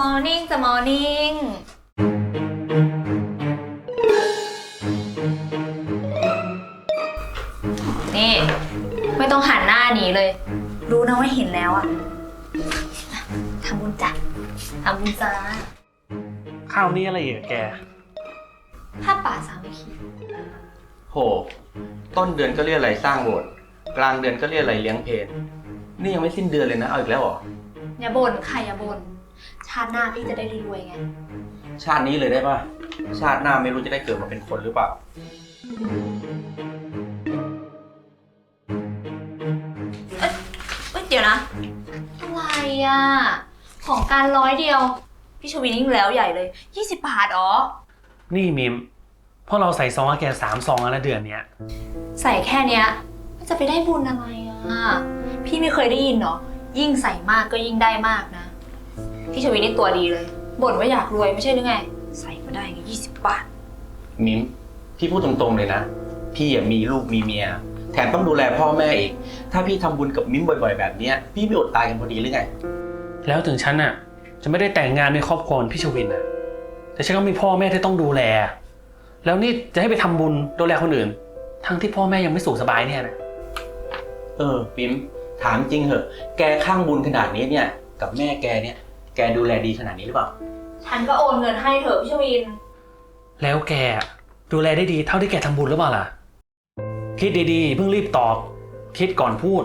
morning จะ morning นี่ ไม่ต้องหันหน้าหนีเลย รู้นะว่าเห็นแล้วอะทำบุญจ้ะทำบุญจ้าข้าวนี่อะไรอีกอะแก ถ้าป่าสามัคคีโห ต้นเดือนก็เรียกอะไรสร้างโบสถ์กลางเดือนก็เรียกอะไรเลี้ยงเพลนนี่ยังไม่สิ้นเดือนเลยนะ เอาอีกแล้วเหรอ อย่าบ่นใครอย่าบ่น ชาติหน้าพี่จะได้รวยๆไง ชาตินี้เลยได้ปะชาติหน้าไม่รู้จะได้เกิดมาเป็นคนหรือเปล่า เอ้ยเดี๋ยวนะ อะไรอะ ของการร้อยเดียว พี่ชวินยิ่งแล้วใหญ่เลย 20 บาทอ๋อ นี่มิมเพราะเราใส่ซองให้แกสามซองแล้วนะเดือนเนี้ย ใส่แค่เนี้ย มันจะไปได้บุญอะไรอะ พี่ไม่เคยได้ยินเนาะยิ่งใส่มากก็ยิ่งได้มากนะ พี่ชวินนี่ตัวดีเลยบ่นว่าอยากรวยไม่ใช่หรือไง ใส่มาได้ไงยี่สิบบาท มิมพี่พูดตรงๆเลยนะ พี่อะมีลูกมีเมีย แถมต้องดูแลพ่อแม่อีก ถ้าพี่ทำบุญกับมิมบ่อยๆ แบบเนี้ยพี่ไม่อดตายกันพอดีหรือไง แล้วถึงฉันน่ะ จะไม่ได้แต่งงานในครอบครัวเหมือนพี่ชวินน่ะ แต่ฉันก็มีพ่อแม่ที่ต้องดูแล แล้วนี่จะให้ไปทำบุญดูแลคนอื่น ทั้งที่พ่อแม่ยังไม่สุขสบายเนี่ยนะเออปิมถามจริงเหอะ แกข้างบุญขนาดนี้เนี่ย กับแม่แกเนี่ย แกดูแลดีขนาดนี้หรือเปล่า ฉันก็โอนเงินให้เถอะพี่ชวิน แล้วแกดูแลได้ดีเท่าที่แกทำบุญหรือเปล่าล่ะ คิดดีๆเพิ่งรีบตอบ คิดก่อนพูด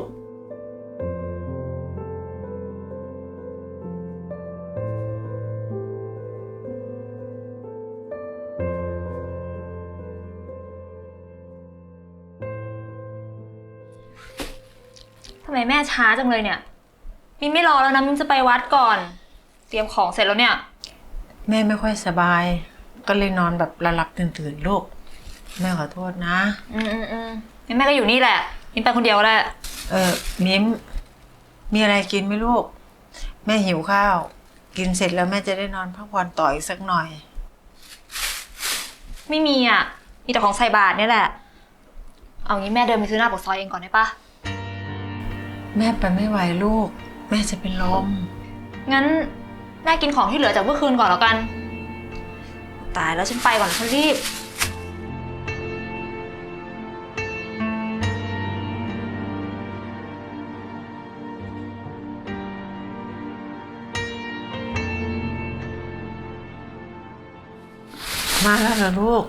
ทำไมแม่ช้าจังเลยเนี่ย มินไม่รอแล้วนะมินจะไปวัดก่อน เตรียมของเสร็จแล้วเนี่ย แม่ไม่ค่อยสบาย ก็เลยนอนแบบระลับตื่นตื่นๆลูก แม่ขอโทษนะ อืมอืมอืมงั้นแม่ก็อยู่นี่แหละมินไปคนเดียวก็ได้เออมิ้มมีอะไรกินไหมลูก แม่หิวข้าว กินเสร็จแล้วแม่จะได้นอนพักผ่อนต่ออีกสักหน่อย ไม่มีอะ มีแต่ของใส่บาทเนี่ยแหละ เอางี้แม่เดินไปซื้อหน้าปากซอยเองก่อนได้ปะแม่ไปไม่ไหวลูก แม่จะเป็นลมงั้น แม่กินของที่เหลือจากเมื่อคืนก่อนแล้วกัน ตายแล้วฉันไปก่อนฉันรีบ มาแล้วเหรอลูก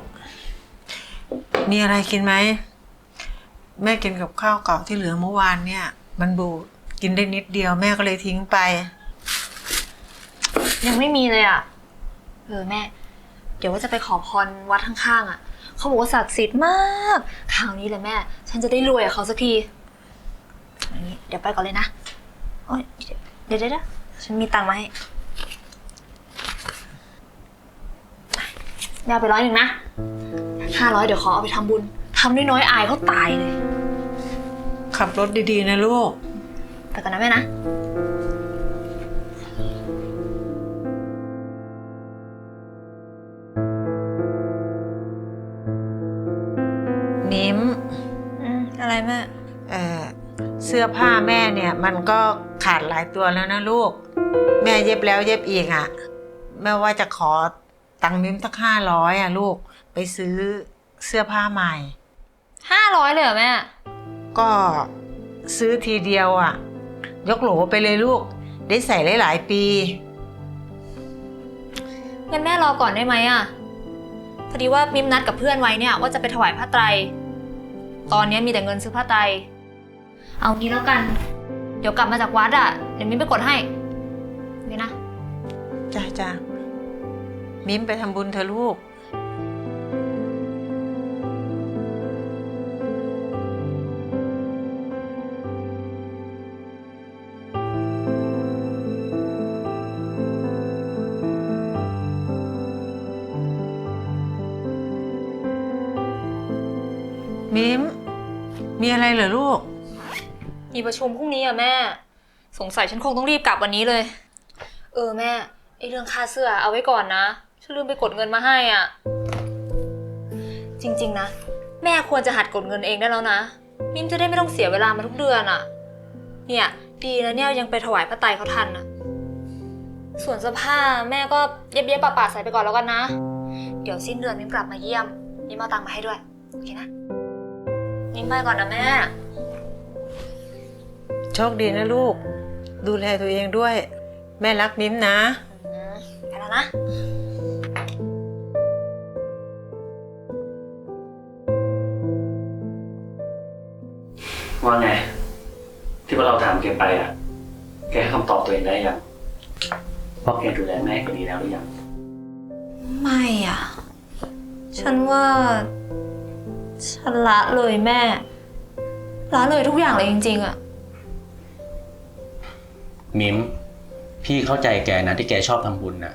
มีอะไรกินไหม แม่กินกับข้าวเก่าที่เหลือเมื่อวานเนี่ย มันบูดกินได้นิดเดียวแม่ก็เลยทิ้งไป ยังไม่มีเลยอะ เออแม่ เดี๋ยวว่าจะไปขอพรวัดข้างๆอะ เขาบอกว่าศักดิ์สิทธิ์มากคราวนี้แหละแม่ ฉันจะได้รวยกับเขาสักทีอันนี้เดี๋ยวไปก่อนเลยนะโอ๊ยเดี๋ยวเดี๋ยวเดี๋ยวฉันมีตังค์มาให้แม่เอาไปร้อยหนึ่งนะห้าร้อยเดี๋ยวขอเอาไปทำบุญทำน้อยๆอายเขาตายเลย ขับรถดีๆนะลูกไปก่อนนะแม่นะ มิ้มอืมอะไรแม่ เอ่อเสื้อผ้าแม่เนี่ยมันก็ขาดหลายตัวแล้วนะลูก แม่เย็บแล้วเย็บอีกอะ่ะ แม่ว่าจะขอตังค์มิ้มสักห้าร้อยอะลูกไปซื้อเสื้อผ้าใหม่ ห้าร้อยเลยเหรอแม่ ก็ซื้อทีเดียวอะ ยกโหลไปเลยลูก ได้ใส่หลายๆปี งั้นแม่รอก่อนได้ไหมอะ พอดีว่ามิมนัดกับเพื่อนไว้เนี่ยว่าจะไปถวายผ้าไตร ตอนนี้มีแต่เงินซื้อผ้าไตรเอางี้แล้วกัน เดี๋ยวกลับมาจากวัดอะเดี๋ยวมิ้มไปกดให้นี่นะ จ้าจ้ามิ้มไปทำบุญเธอะลูก มิมมีอะไรเหรอลูก มีประชุมพรุ่งนี้อะแม่ สงสัยฉันคงต้องรีบกลับวันนี้เลย เออแม่ไอเรื่องค่าเสื้อเอาไว้ก่อนนะ ฉันลืมไปกดเงินมาให้อะจริง ๆ นะ แม่ควรจะหัดกดเงินเองได้แล้วนะ มิมจะได้ไม่ต้องเสียเวลามาทุกเดือนอะเนี่ย ดีนะเนี่ยยังไปถวายพระไตรเขาทันอะส่วนเสื้อผ้าแม่ก็เย็บๆปะๆใส่ไปก่อนแล้วกันนะ เดี๋ยวสิ้นเดือนมิมกลับมาเยี่ยมมิมเอาตังค์มาให้ด้วย โอเคนะ มิมไปก่อนนะแม่ โชคดีนะลูก ดูแลตัวเองด้วย แม่รักมิ้มนะอืมไปแล้วนะ ว่าไง ที่ว่าเราถามแกไปอะ แกให้คำตอบตัวเองได้ยังว่าแกดูแลแม่ก็ดีแล้วหรือยัง ไม่อะ ฉันว่า ฉันละเลยแม่ ละเลยทุกอย่างเลยจริงๆอะมิมพี่เข้าใจแกนะที่แกชอบทำบุญนะ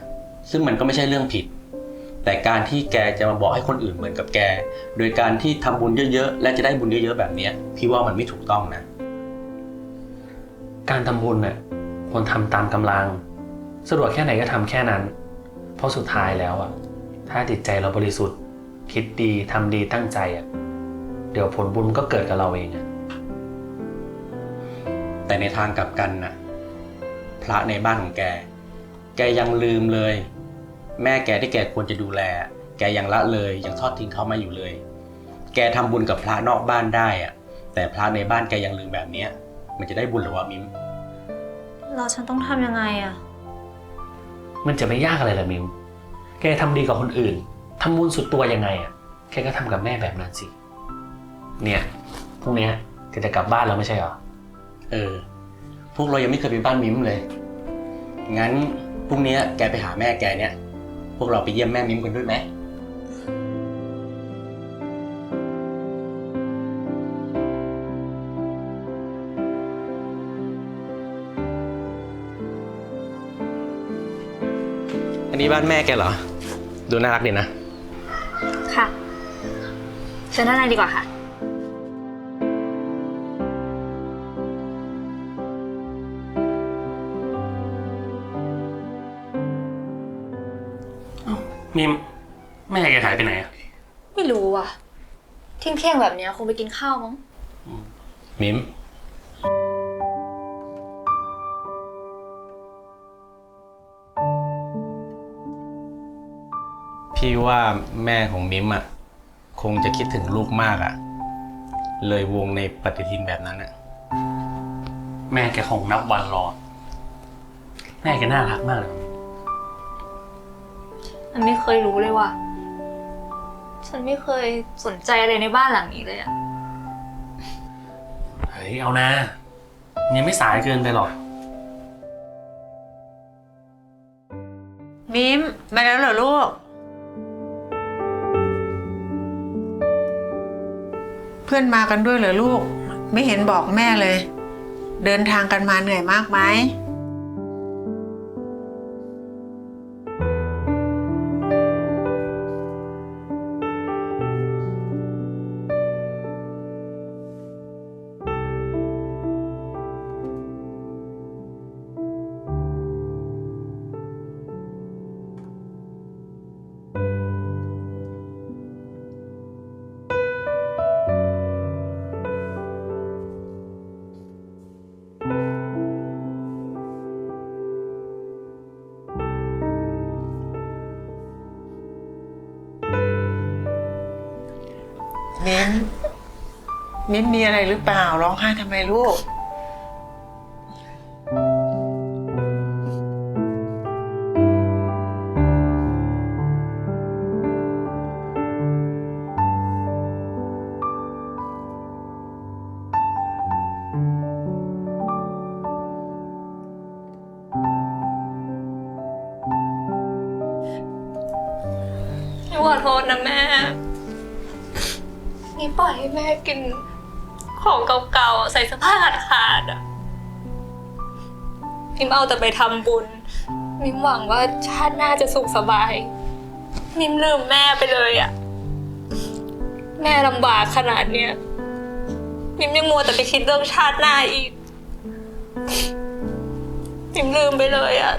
ซึ่งมันก็ไม่ใช่เรื่องผิด แต่การที่แกจะมาบอกให้คนอื่นเหมือนกับแก โดยการที่ทำบุญเยอะๆ และจะได้บุญเยอะๆแบบเนี้ยพี่ว่ามันไม่ถูกต้องนะ การทำบุญน่ะควรทำตามกำลัง สะดวกแค่ไหนก็ทำแค่นั้น เพราะสุดท้ายแล้วอะ ถ้าจิตใจเราบริสุทธิ์ คิดดีทำดีตั้งใจอะเดี๋ยวผลบุญก็เกิดกับเราเองอะแต่ในทางกลับกันนะพระในบ้านของแก แกยังลืมเลย แม่แกที่แกควรจะดูแล แกยังละเลยยังทอดทิ้งเขามาอยู่เลย แกทำบุญกับพระนอกบ้านได้อะแต่พระในบ้านแกยังลืมแบบเนี้ย มันจะได้บุญหรือวะมิมเราฉันต้องทำยังไงอะมันจะไม่ยากอะไรละมิว แกทำดีกับคนอื่น ทำบุญสุดตัวยังไงอะแกก็ทำกับแม่แบบนั้นสิ เนี่ยพรุ่งเนี้ยแกจะกลับบ้านแล้วไม่ใช่เหรอ เออ พวกเรายังไม่เคยไปบ้านมิมเลย งั้นพรุ่งนี้แกไปหาแม่แกเนี่ย พวกเราไปเยี่ยมแม่มิมกันด้วยไหม อันนี้บ้านแม่แกเหรอ ดูน่ารักดีนะ เชิญด้านในดีกว่าค่ะมิมแม่แกหายไปไหนอะไม่รู้อะเที่ยงเที่ยงๆแบบเนี้ยคงไปกินข้าวมั้ง มิม พี่ว่าแม่ของมิมอะ คงจะคิดถึงลูกมากอะ เลยวงในปฏิทินแบบนั้นอะ แม่แกคงนับวันรอ แม่แกน่ารักมากเลยมันไม่เคยรู้เลยว่าฉันไม่เคยสนใจอะไรในบ้านหลังนี้เลยอะเฮ้ยเอานะยังไม่สายเกินไปหรอก มิ้มมาแล้วเหรอลูก เพื่อนมากันด้วยเหรอลูก ไม่เห็นบอกแม่เลย เดินทางกันมาเหนื่อยมากไหม มิ้นมีอะไรหรือเปล่าร้องไห้ทำไมลูกขอโทษนะแม่ นี่ปล่อยให้แม่กิน ของเก่าๆ ใส่เสื้อผ้าขาดๆอะมิมเอาแต่ไปทำบุญ มิมหวังว่าชาติหน้าจะสุขสบาย มิมลืมแม่ไปเลยอะแม่ลำบากขนาดเนี้ย มิมยังมัวแต่ไปคิดเรื่องชาติหน้าอีก มิมลืมไปเลยอะ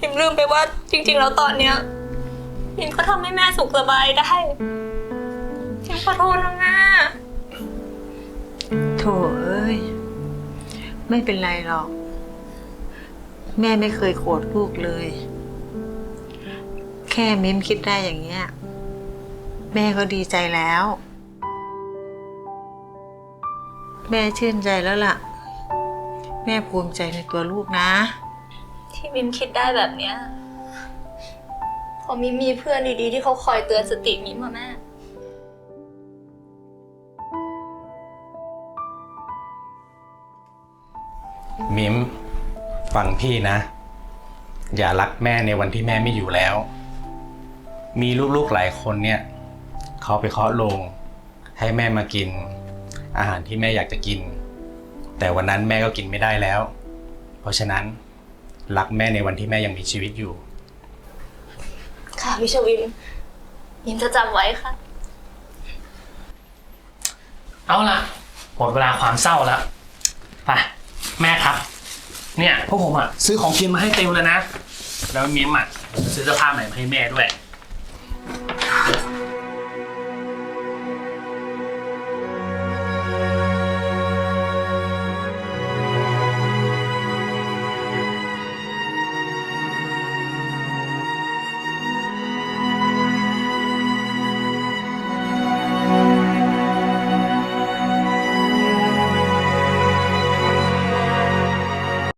มิมลืมไปว่าจริง ๆ แล้วตอนเนี้ย มิมก็ทำให้แม่สุขสบายได้มิมขอโทษนะแม่ โถเอ้ย ไม่เป็นไรหรอก แม่ไม่เคยโกรธลูกเลย แค่มิมคิดได้อย่างเงี้ย แม่ก็ดีใจแล้ว แม่ชื่นใจแล้วล่ะ แม่ภูมิใจในตัวลูกนะ ที่มิมคิดได้แบบเนี้ยเพอมิมมีเพื่อนดีๆที่เขาคอยเตือนสติมิมอะแม่ มิมฟังพี่นะ อย่ารักแม่ในวันที่แม่ไม่อยู่แล้ว มีลูกๆหลายคนเนี่ย เขาไปเคาะโลง ให้แม่มากิน อาหารที่แม่อยากจะกิน แต่วันนั้นแม่ก็กินไม่ได้แล้ว เพราะฉะนั้นรักแม่ในวันที่แม่ยังมีชีวิตอยู่ ค่ะพี่ชวินมิมจะจำไว้ค่ะ เอาล่ะหมดเวลาความเศร้าแล้วไป แม่ครับ เนี่ยพวกผมอะซื้อของกินมาให้เต็มแล้วนะ แล้วมิมอะซื้อเสื้อผ้าใหม่มาให้แม่ด้วย